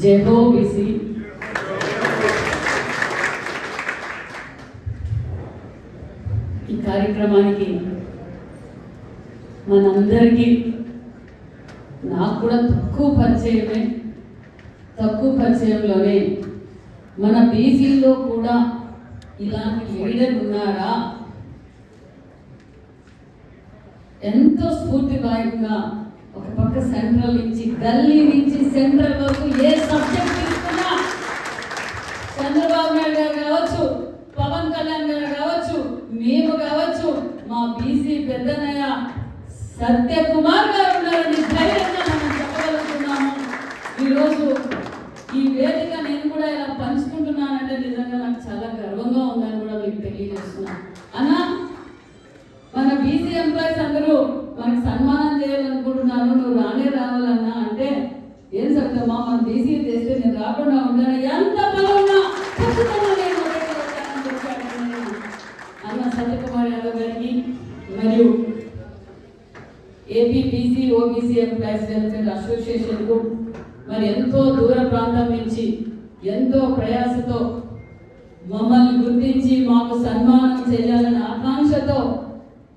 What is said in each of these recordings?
జెహో BC ఈ కార్యక్రమానికి మనందరికీ నాకు కూడా తక్కువ పరిచయమే తక్కువ పరిచయంలోనే మన బీసీలో కూడా ఇలాంటి లీడర్ ఉన్నారా? ఎంతో స్ఫూర్తిదాయకంగా ఒక పక్క సెంట్రల్ నుంచి గల్లీ నుంచి సెంట్రల్ వరకు ఏ సబ్జెక్ట్ తీసుకున్నా చంద్రబాబు నాయుడు గారు కావచ్చు పవన్ కళ్యాణ్ గారు కావచ్చు మేము కావచ్చు మా బీసీ పెద్దనయ్య సత్యకుమార్ గారు ఉన్నారని ధైర్యంగా మనం చెప్పగలుగుతున్నాము. ఈరోజు ఈ వేదిక నేను కూడా ఇలా పంచుకుంటున్నానంటే నిజంగా నాకు చాలా గర్వంగా ఉందని కూడా మీకు తెలియజేస్తున్నాను అన్నా మన బీసీ ఎంప్లాయీస్ అందరూ మనకు సన్మానం చేయాలనుకుంటున్నాను నువ్వు రానే రావాలన్నా అంటే ఏం చెప్తామా మన బీసీ చేస్తే నేను రాకుండా ఉంటాను ఎంత బలమున్నా ఖచ్చితంగా నేను. అన్న సత్యకుమార్ యాదవ్ గారికి మరియు AP BC OBC employees welfare అసోసియేషన్కు మరి ఎంతో దూర ప్రాంతం నుంచి ఎంతో ప్రయాసతో మమ్మల్ని గుర్తించి మాకు సన్మానం చేయాలనే ఆకాంక్షతో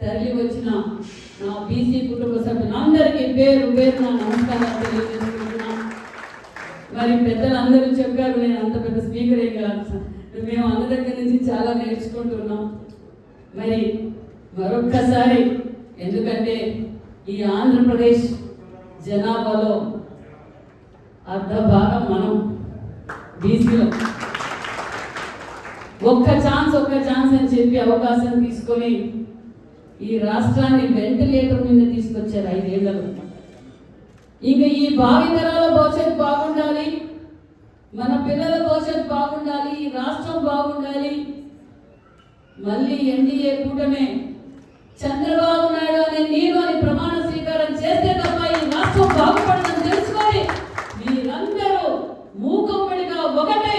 తరలి వచ్చిన నా బీసీ కుటుంబ సభ్యులందరికీ పేరు పేరు నా నమస్కారాలు తెలియజేసుకుంటున్నాను మరి పెద్దలందరూ చెప్పారు నేను అంత పెద్ద స్పీకర్ ఏం కాదు. మేము అన్న దగ్గర నుంచి చాలా నేర్చుకుంటున్నాం. మరి మరొక్కసారి ఎందుకంటే ఈ ఆంధ్రప్రదేశ్ జనాభాలో అర్ధ భాగం మనం బీసీలో. ఒక్క ఛాన్స్ ఒక్క ఛాన్స్ అని చెప్పి అవకాశం తీసుకొని ఈ రాష్ట్రాన్ని వెంటిలేటర్ మీద తీసుకొచ్చారు ఐదేళ్ళలో. ఇంకా ఈ భావితరాల భవిష్యత్ భవిష్యత్తు బాగుండాలి మన పిల్లల భవిష్యత్ బాగుండాలి ఈ రాష్ట్రం బాగుండాలి. మళ్ళీ ఎన్డీఏ కూటమే చంద్రబాబు నాయుడు అనే నేను అని ప్రమాణం చేస్తే తప్ప ఈ రాష్ట్రం బాగుపడదని తెలుసుకొని మీరందరూ మూకమ్మడిగా ఒకటే.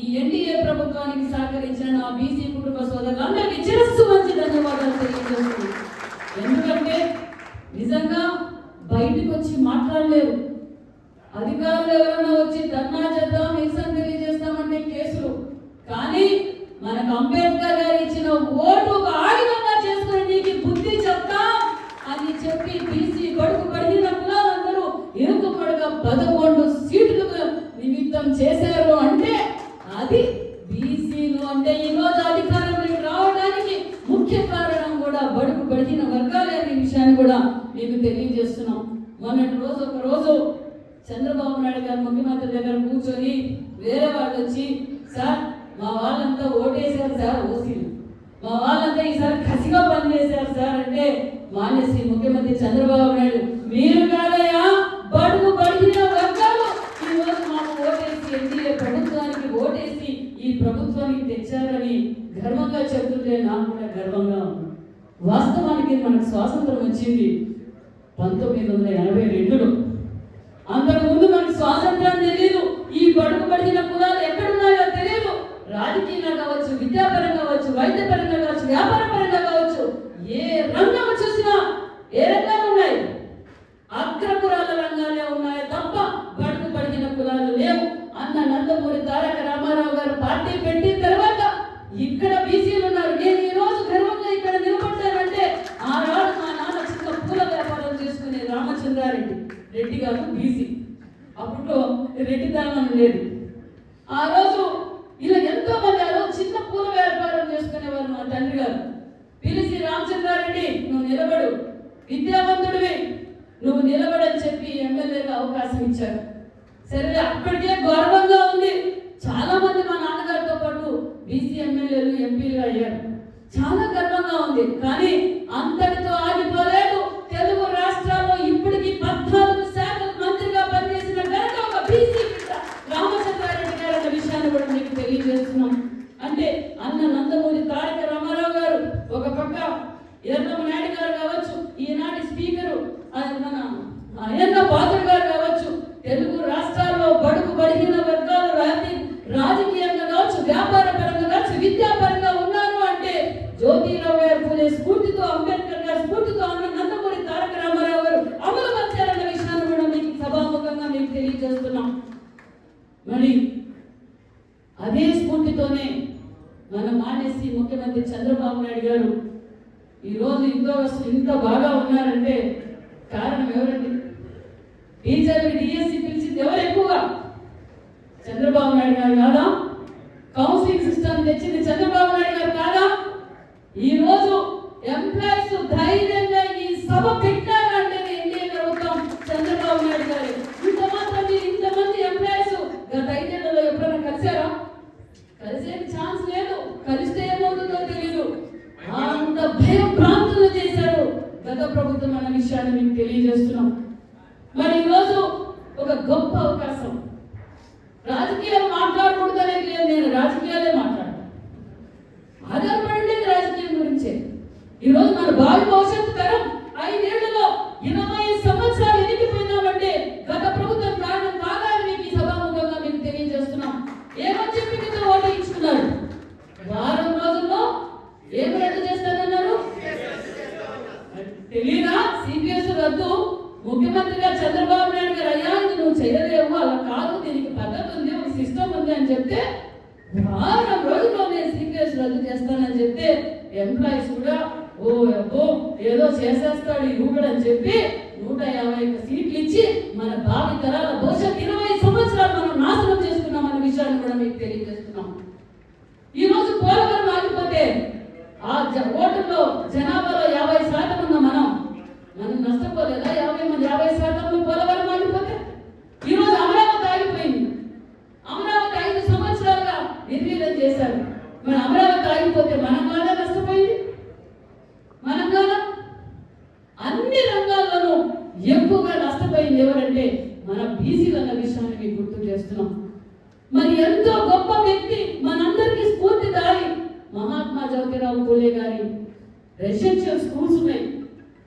ఈ ఎన్డీఏ ప్రభుత్వానికి సహకరించిన నా బీసీ కుటుంబ సోదరులందరికీ చిరస్సు మంచి ధన్యవాదాలు తెలియజేస్తుంది ఎందుకంటే నిజంగా బయటకు వచ్చి మాట్లాడలేరు. అధికారులు ఎవరైనా వచ్చి ధర్నా చేద్దాం నిరసన తెలియజేస్తామంటే కేసులు. కానీ మనకు అంబేద్కర్ గారు ఇచ్చిన ఓటు ఇరుకు పదకొండు సీట్లకు నిమిత్తం చేశారు అంటే అది బీసీలు అంటే ఈ రోజు అధికారంలోకి రావడానికి ముఖ్య కారణం కూడా బడుగు బడిగిన వర్గాలే అనే విషయాన్ని కూడా మీకు తెలియజేస్తున్నాం. మొన్నటి రోజు ఒక రోజు చంద్రబాబు నాయుడు గారు ముఖ్యమంత్రి దగ్గర కూర్చొని వేరే వాళ్ళు వచ్చి సార్ మా వాళ్ళంతా ఓటేశారు సార్ ఓసీలు. మా వాళ్ళంతా ఈసారి కసిగా పనిచేశారు సార్ అంటే మానేసి ముఖ్యమంత్రి చంద్రబాబు నాయుడు మీరు కాదయా బడుగు బడిన వర్గాలు ఈ రోజు మాకు ఓటేసి ఎన్డీఏ ప్రభుత్వానికి ఓటేసి ఈ ప్రభుత్వానికి తెచ్చారని గర్వంగా చెబుతుంటే నాకు కూడా గర్వంగా ఉంది. వాస్తవానికి మనకు స్వాతంత్రం వచ్చింది పంతొమ్మిది వందల ఎనభై రెండులో. అంతకుముందు మనకు స్వాతంత్రం తెలియదు ఈ బడుగు పడిన కులాలు ఎక్కడున్నాయో తెలియదు రాజకీయంగా కావచ్చు విద్యాపరంగా కావచ్చు వైద్యపరంగా కావచ్చు వ్యాపారపరంగా కావచ్చు ఏ రంగం చూసినా ఏ రంగాలు ఉన్నాయి? అగ్రకులాల రంగాలే ఉన్నాయి తప్ప బడుగు పడిన కులాలు లేవు. అన్న నందమూరి తారక రామారావు గారు పెట్టిన తర్వాత ఇక్కడ బీసీలు ఉన్నారు. నేను ఈ రోజు గర్వంగా ఇక్కడ నిలబడ్డానంటే ఆ నాడు మా నాన్న చిన్న పూల వ్యాపారం చేసుకునే రామచంద్రారెడ్డి రెడ్డి గారు బీసీ. అప్పట్లో రెడ్డి దానం లేదు. ఆ రోజు ఇలా ఎంతో మంది ఆ రోజు చిన్న పూల వ్యాపారం చేసుకునేవారు మా తండ్రి గారు. పిలిచి రామచంద్రారెడ్డి నువ్వు నిలబడు. విద్యావంతుడివి. నువ్వు నిలబడని చెప్పి ఎమ్మెల్యేగా అవకాశం ఇచ్చారు. సరే అప్పటికే గౌరవంగా ఉంది. చాలా మంది మా నాన్నగారు బీసీ ఎమ్మెల్యేలు ఎంపీలు అయ్యారు. చాలా గర్వంగా ఉంది. కానీ అంత రామారావు గారు పూజే స్ఫూర్తితో అంబేద్కర్ గారు స్ఫూర్తితో నందమూరి తారక రామారావు గారు అమలు విషయాన్ని కూడా మీకు సభాముఖంగా మీకు తెలియజేస్తున్నాం. మరి అదే స్ఫూర్తితోనే మనం మానేసి ముఖ్యమంత్రి చంద్రబాబు నాయుడు గారు ఈరోజు ఇంట్లో ఇంత బాగా ఉన్నారంటే కారణం ఎవరండి? టీచర్లు డిఎస్సి పిలిచింది ఎవరు ఎక్కువగా? చంద్రబాబు నాయుడు గారు కాదా? కౌన్సిలింగ్ సిస్టమ్ తెచ్చింది చంద్రబాబు నాయుడు గారు కాదా? రోజు ఎంప్లాయీస్ ధైర్యంగా ఈ సభ పెట్టారంటే ఎన్డీఏ ప్రభుత్వం చంద్రబాబు నాయుడు గారు ఇంత మాత్రం మీరు ఇంతమంది ఎంప్లాయీస్ గత ఐదేళ్ళలో ఎప్పుడైనా కలిసారా కలిసేది ఛాన్స్ లేదు కలిస్తే ఏమవుతుందో తెలియదు అంత భయం ప్రాంతులు చేశారు గత ప్రభుత్వం అన్న విషయాన్ని మీకు తెలియజేస్తున్నాం మరి ఈరోజు ఒక గొప్ప అవకాశం రాజకీయాలు మాట్లాడకూడదు అనేది లేదు నేను రాజకీయాలే మాట్లాడతాను ఆధారపడేది రాజకీయం గురించే ఈరోజు మన భావి భవిష్యత్తు తరం ఐదేళ్ళలో ఇరవై సంవత్సరాలు ఎదిగిపోయినామంటే గత ప్రభుత్వం కారణం కాదా మీకు ఈ సభాముఖంగా మీకు తెలియజేస్తున్నాం. ఏమని చెప్పి మీతో ఓటు ఇచ్చుకున్నారు? వారం రోజుల్లో ఏం రద్దు చేస్తానన్నారు? తెలీదా? సిపిఎస్ రద్దు. ముఖ్యమంత్రిగా చంద్రబాబు నాయుడు గారు అయ్యా ఇది నువ్వు చేయలేవు అలా కాదు దీనికి పద్ధతి ఉంది ఒక సిస్టమ్ ఉంది అని చెప్తే వారం రోజుల్లో నేను సిపిఎస్ రద్దు చేస్తానని చెప్తే ఎంప్లాయీస్ కూడా ఓ అబ్బో ఏదో చేసేస్తాడు ఈ ఊగడు అని చెప్పి నూట యాభై ఒక్క సీట్లు ఇచ్చి మన భావి తరాల భవిష్యత్ ఇరవై సంవత్సరాలు మనం నాశనం చేసుకున్నాం అనే విషయాన్ని కూడా మీకు తెలియజేస్తున్నాం. ఈ రోజు పోలవరం ఆగిపోతే ఆ జ- ఓటులో జనాభాలో యాభై శాతం ఉన్న మనం మనం నష్టపోలేదా? యాభై మంది యాభై శాతంలో పోలవరం ఆగిపోతే? ఈ రోజు అమరావతి ఆగిపోయింది. అమరావతి ఐదు సంవత్సరాలుగా నిర్వీర్యం చేశారు. మన అమరావతి ఆగిపోతే మనం కాదా నష్టపోయింది మనం కాదా అన్ని రంగాల్లోనూ ఎక్కువగా నష్టపోయింది ఎవరంటే మన బీసీలు అన్న విషయాన్ని మీకు గుర్తు చేస్తున్నాం. మరి ఎంతో గొప్ప వ్యక్తి మనందరికీ స్ఫూర్తిదారి మహాత్మా జ్యోతిరావు పూలే గారి రెసిడెన్షియల్ స్కూల్స్ ఉన్నాయి.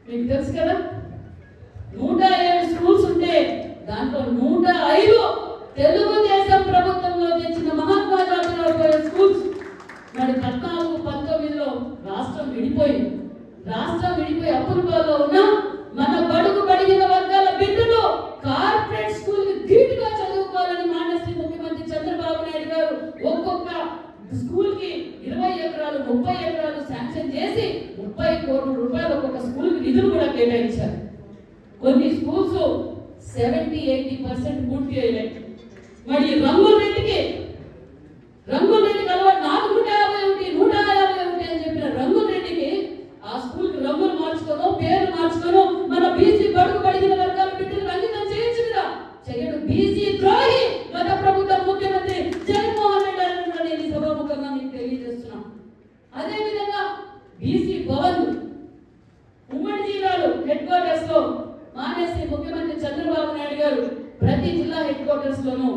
మీకు తెలుసు కదా? నూట ఏడు స్కూల్స్ ఉంటే దాంట్లో నూట ఐదు తెలుగుదేశం ప్రభుత్వంలో తెచ్చిన మహాత్మా జ్యోతిరావు పూలే స్కూల్స్. మరి తక్కువ పంతొమ్మిదిలో రాష్ట్రం విడిపోయింది రాష్ట్రం విడిపోయి అప్పులలో ఉన్న మన బడుగు బడిగిన వర్గాల బిడ్డలు కార్పొరేట్ స్కూల్కి ధీటుగా చదువుకోవాలని మానేసి ముఖ్యమంత్రి చంద్రబాబు నాయుడు గారు ఒక్కొక్క స్కూల్కి ఇరవై ఎకరాలు ముప్పై ఎకరాలు శాంక్షన్ చేసి ముప్పై కోట్ల రూపాయలు ఒక్కొక్క స్కూల్కి నిధులు కూడా కేటాయించారు కొన్ని స్కూల్స్ సెవెంటీ ఎయిటీ పర్సెంట్ పూర్తి అయ్యాయి మరి రంగులన్నిటికీ రంగులరెడ్డికి అలవాటు నాకు నూట యాభై ఒకటి నూట యాభై ఒకటి అని చెప్పిన రంగులరెడ్డికి ఆ స్కూల్కి రంగులు మార్చుకోను పేర్లు మార్చుకోను మన బీసీ బడుగు పడిగిన వర్గాల బిడ్డలకు అంకితం చేయొచ్చు కదా చెయ్యడు బీసీ ద్రోహి గత ప్రభుత్వం ముఖ్యమంత్రి జగన్మోహన్ రెడ్డి అని కూడా నేను ఈ సభాముఖంగా మీకు తెలియజేస్తున్నాం అదే విధంగా బీసీ భవన్ ఉమ్మడి జిల్లాలో హెడ్ క్వార్టర్స్లో మానేసి ముఖ్యమంత్రి చంద్రబాబు నాయుడు గారు ప్రతి జిల్లా హెడ్ క్వార్టర్స్ లోనూ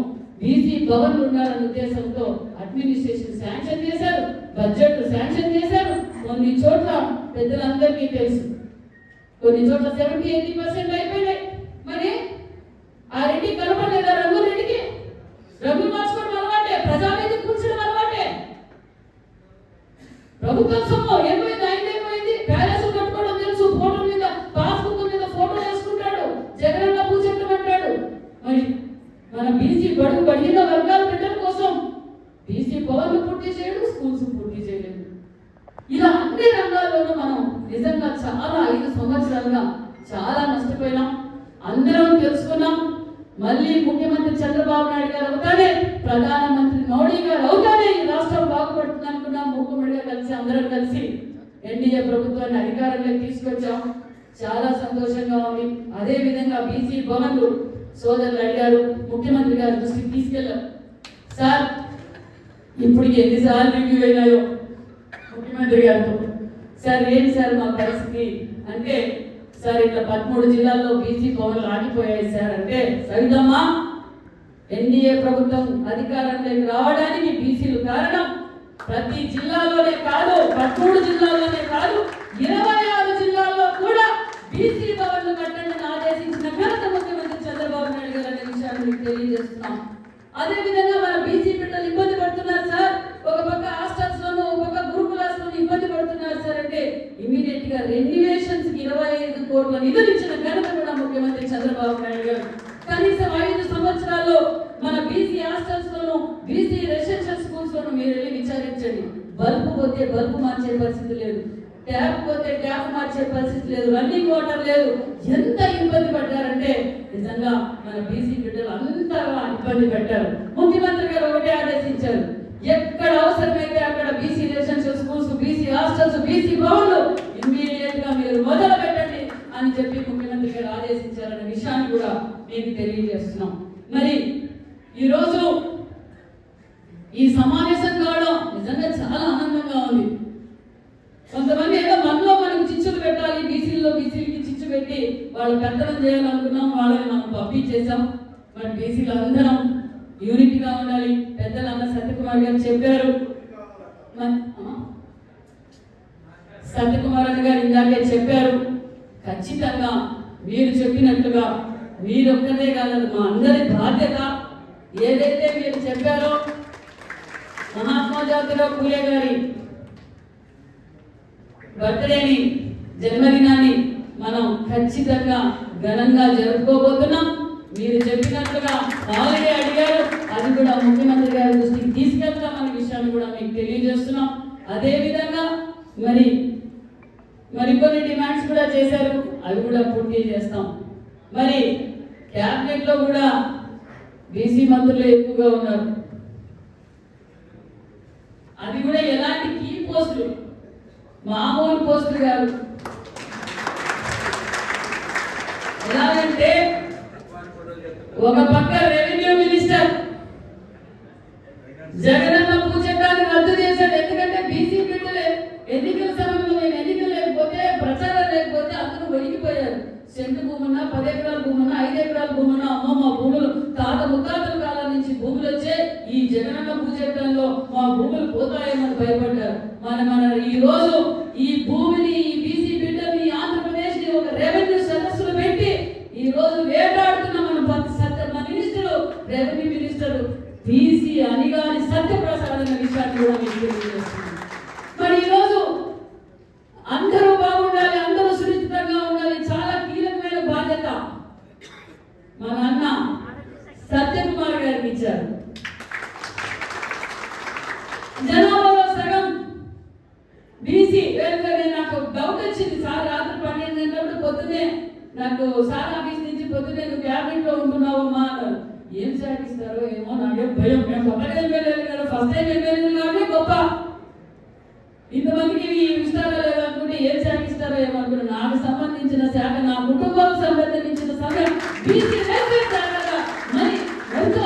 బీసీ భవన్లు ఉండాలనే ఉద్దేశంతో అడ్మినిస్ట్రేషన్ శాంక్షన్ చేశారు బడ్జెట్ శాంక్షన్ చేశారు. కొన్ని చోట్ల పెద్దలందరికీ తెలుసు. కొన్ని చోట్ల సెవెంటీ ఎయిటీ పర్సెంట్ అయిపోయినాయి. మరి ఆ రెడ్డి కనపడలేదా రంగు రెడ్డికి? రంగులు మార్చుకోవడం అలవాటే ప్రజా మీద కూర్చోడం అలవాటే. ప్రభుత్వం సొమ్ము ఎనభై బీసీ బడుగు వర్గాల బిడ్డల కోసం బీసీ పవర్లు పూర్తి చేయడం స్కూల్స్ పూర్తి చేయలేదు. ఇలా అన్ని రంగాల్లోనూ మనం నిజంగా చాలా ఐదు సంవత్సరాలుగా చాలా నష్టపోయినాం. అందరం తెలుసుకున్నాం. మళ్ళీ ముఖ్యమంత్రి చంద్రబాబు నాయుడు గారు అవుతానే ప్రధానమంత్రి మోడీ గారు అవుతానే ఈ రాష్ట్రం బాగుపడుతుంది అనుకున్నాం. మూకుమ్మడిగా కలిసి అందరం కలిసి ఎన్డీఏ ప్రభుత్వాన్ని అధికారంలోకి తీసుకొచ్చాం. చాలా సంతోషంగా ఉంది. అదే విధంగా బీసీ భవన్లు సోదరులు అడిగారు. ముఖ్యమంత్రి గారి సార్ ఇప్పుడు ఎన్నిసార్లు రివ్యూ అయినాయో ముఖ్యమంత్రి గారితో. సార్ ఏం సార్ మా పరిస్థితి? అంటే సార్ ఇట్లా పదమూడు జిల్లాల్లో బీసీ పవన్లు ఆగిపోయాయి సార్ అంటే సరిదమ్మా ఎన్డీఏ ప్రభుత్వం అధికారంలోకి రావడానికి బీసీలు కారణం ప్రతి జిల్లాలోనే కాదు పదమూడు జిల్లాల్లోనే కాదు ఇరవై ఆరు జిల్లాల్లో కూడా బీసీ భవన్లు కట్టండి ఆదేశించిన ఘనత ముఖ్యమంత్రి చంద్రబాబు నాయుడు గారు అనే విషయాన్ని మీకు తెలియజేస్తున్నాం. అదే విధంగా మన బీసీ బిడ్డలు ఇబ్బంది పడుతున్నారు సార్. ఒక పక్క హాస్టల్స్ లోను ఒక పక్క గురుకులాస్ లోను ఇబ్బంది పడుతున్నారు సార్ అంటే ఇమీడియట్గా రెన్యువేషన్స్కి ఇరవై ఐదు కోట్ల నిధులు ఇచ్చిన ఘనత కూడా ముఖ్యమంత్రి చంద్రబాబు నాయుడు గారు. కనీసం ఐదు సంవత్సరాల్లో మన బీసీ హాస్టల్స్ లోను బీసీ రెసిడెన్షియల్ స్కూల్స్ లోను మీరు వెళ్ళి విచారించండి. బల్బు పోతే బల్బు మార్చే పరిస్థితి లేదు. ట్యాప్ పోతే ట్యాప్ మార్చే పరిస్థితి లేదు. రన్నింగ్ వాటర్ లేదు. ఎంత ఇబ్బంది పడ్డారంటే నిజంగా మన బీసీ బిడ్డలు అంతగా ఇబ్బంది పెట్టారు. ముఖ్యమంత్రి గారు ఒకటే ఆదేశించారు. ఎక్కడ అవసరమైతే అక్కడ BC residential schools BC hostels BC భవన్లు ఇమ్మీడియట్గా మీరు మొదలు పెట్టండి అని చెప్పి ముఖ్యమంత్రి గారు ఆదేశించారనే విషయాన్ని కూడా మీకు తెలియజేస్తున్నాం. మరి ఈరోజు ఈ సమావేశం కావడం నిజంగా చాలా ఆనందంగా ఉంది. బీసీల్లో బీసీలకి చిచ్చు పెట్టి వాళ్ళు పెత్తనం చేయాలనుకున్నాం వాళ్ళని మనం పంపించేసాం మరి బీసీలు అందరం యూనిట్గా ఉండాలి. పెద్దలు అన్న సత్యకుమార్ గారు చెప్పారు. సత్యకుమార్ అన్న గారు ఇందాకే చెప్పారు ఖచ్చితంగా మీరు చెప్పినట్లుగా మీరొక్కదే కాదు మా అందరి బాధ్యత ఏదైతే మీరు చెప్పారో మహాత్మా జ్యోతిరావు పూలే గారి బర్త్డేని జన్మదినాన్ని మనం ఖచ్చితంగా ఘనంగా జరుపుకోబోతున్నాం. మీరు చెప్పినట్లుగా ఆల్రెడీ అడిగారు. అది కూడా ముఖ్యమంత్రి గారి దృష్టికి తీసుకెళ్తామనే విషయాన్ని కూడా మీకు తెలియజేస్తున్నాం. అదే విధంగా మరి మరికొన్ని డిమాండ్స్ కూడా చేశారు. అవి కూడా పూర్తి చేస్తాం. మరి క్యాబినెట్లో కూడా బీసీ మంత్రులు ఎక్కువగా ఉన్నారు. అది కూడా ఎలాంటి కీ పోస్టులు? మామూలు పోస్టులు కాదు. ఎలాగంటే ఒక పక్క రెవెన్యూ మినిస్టర్ జగనన్న పూచట్టాన్ని రద్దు చేశాడు. ఎందుకంటే బీసీ బిడ్డలే ఎన్నికల సమయంలో మేము ఎన్నికలు లేకపోతే ప్రచారం లేకపోతే అందరూ ఒడిగిపోయారు సెంటు భూమున్నా పది ఎకరాల భూమున్నా ఐదు ఎకరాల భూమి నాకు సార్ ఆఫీస్ నుంచి పొద్దునే నువ్వు క్యాబినెట్లో ఉంటున్నావమ్మా అన్నారు. ఏం సాగిస్తారో ఏమో నాకే భయం. మేము కొత్తగా ఎమ్మెల్యేలు కదా. ఫస్ట్ టైం ఎమ్మెల్యేలు కాబట్టి గొప్ప. ఇంతమందికి ఈ విస్తారా లేదనుకుంటే ఏం శాఖ ఇస్తారో ఏమనుకుంటే నాకు సంబంధించిన శాఖ నా కుటుంబం సంబంధించిన సమయం బీసీ వెల్ఫేర్ శాఖగా మరి ఎంతో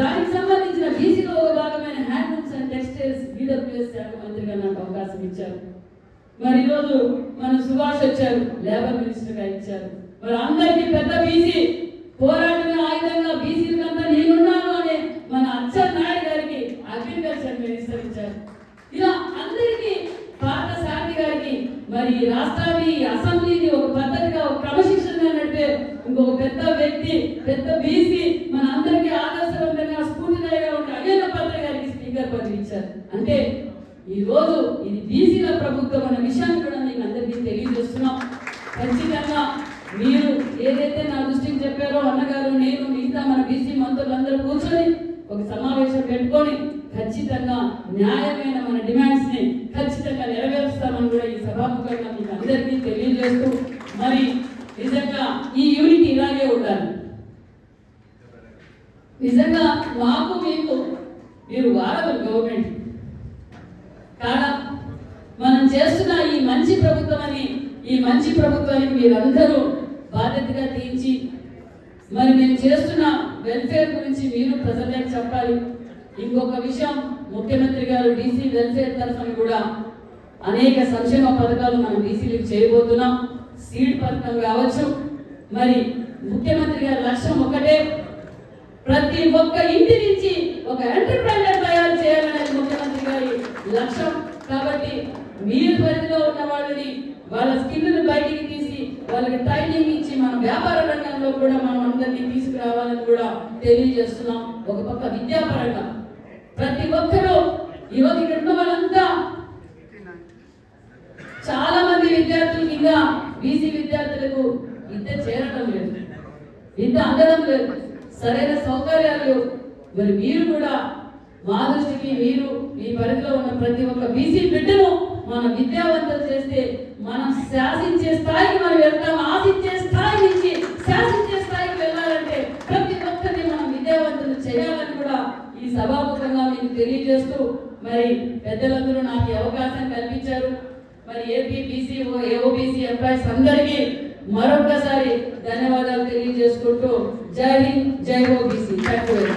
దానికి సంబంధించిన బీసీలో ఒక భాగమైన హ్యాండ్లూమ్స్ అండ్ టెక్స్టైల్స్ ఈడబ్ల్యూఎస్ శాఖ మంత్రిగా నాకు అవకాశం ఇచ్చారు. మరి ఈరోజు మన సుభాష్ వచ్చారు లేబర్ మినిస్టర్గా ఇచ్చారు. మరి అందరికీ పెద్ద బీసీ పోరాటమే ఆయుధంగా బీసీలకంతా నేనున్నాను అనే మన అచ్చర్ నాయుడు గారికి అగ్రికల్చర్ మినిస్టర్ ఇచ్చారు. ఇలా అందరికీ పాత శాంతి గారికి మరి ఈ రాష్ట్రాన్ని అసెంబ్లీని ఒక పద్ధతిగా ఒక క్రమశిక్షణగా నడిపే ఇంకొక పెద్ద వ్యక్తి పెద్ద బీసీ మన అందరికీ ఆదర్శవంతంగా స్ఫూర్తిదాయగా ఉండే అయ్యన్న పాత్ర గారికి స్పీకర్ పదవి ఇచ్చారు. అంటే ఈ రోజు ఇది బీసీల ప్రభుత్వం అనే విషయాన్ని కూడా మీకు అందరికీ తెలియజేస్తున్నాం ఖచ్చితంగా మీరు ఏదైతే నా దృష్టికి చెప్పారో అన్నగారు నేను మిగతా మన బీసీ మంత్రులందరూ కూర్చొని ఒక సమావేశం పెట్టుకొని ఖచ్చితంగా న్యాయమైన మన డిమాండ్స్ని ఖచ్చితంగా నెరవేరుస్తామని కూడా ఈ సభాముఖంగా మీకు అందరికీ తెలియజేస్తూ మరి నిజంగా ఈ యూనిట్ ఇలాగే ఉండాలి నిజంగా మాకు మీకు మీరు వాడదు గవర్నమెంట్ కాదా మనం చేస్తున్న ఈ మంచి ప్రభుత్వం అని ఈ మంచి ప్రభుత్వాన్ని మీరందరూ బాధ్యతగా తీర్చి మరి మేము చేస్తున్న వెల్ఫేర్ గురించి మీరు ప్రజలకు చెప్పాలి. ఇంకొక విషయం ముఖ్యమంత్రి గారు బీసీ వెల్ఫేర్ తరఫున కూడా అనేక సంక్షేమ పథకాలు మనం బీసీలకు చేయబోతున్నాం. సీడ్ పథకం కావచ్చు. మరి ముఖ్యమంత్రి గారి లక్ష్యం ఒకటే ప్రతి ఒక్క ఇంటి నుంచి ఒక ఎంటర్ప్రైనర్ తయారు చేయాలనేది ముఖ్యమంత్రి గారి లక్ష్యం. కాబట్టి మీరు పరిధిలో ఉన్న వాళ్ళని వాళ్ళ స్కిల్ని బయటికి తీసి వాళ్ళకి ట్రైనింగ్ ఇచ్చి మన వ్యాపార రంగంలో కూడా మనం అందరినీ తీసుకురావాలని కూడా తెలియజేస్తున్నాం. ఒక పక్క విద్యాపరంగా. ప్రతి ఒక్కరూ యువతి ఉన్న వాళ్ళంతా చాలా మంది విద్యార్థులకు ఇంకా బీసీ విద్యార్థులకు విద్య చేరడం లేదు. విద్య అందడం లేదు. సరైన సౌకర్యాలు లేవు. మరి మీరు కూడా మా దృష్టికి మీరు మీ పరిధిలో ఉన్న ప్రతి ఒక్క బీసీ బిడ్డను మనం విద్యావంతం చేస్తే మనం శాసించే స్థాయికి మనం వెళ్తాం ఆశించే స్థాయి నుంచి శాసించే స్థాయికి వెళ్ళాలంటే ప్రతి ఒక్కరిని మనం విద్యావంతులు చేయాలని కూడా ఈ సభాముఖంగా మీకు తెలియజేస్తూ మరి పెద్దలందరూ నాకు అవకాశం కల్పించారు. మరి ఏపీ బీసీ ఏఓబీసీ ఎంప్లాయీస్ అందరికీ మరొకసారి ధన్యవాదాలు తెలియజేసుకుంటూ జై హింద్ జై ఓబీసీ. Thank you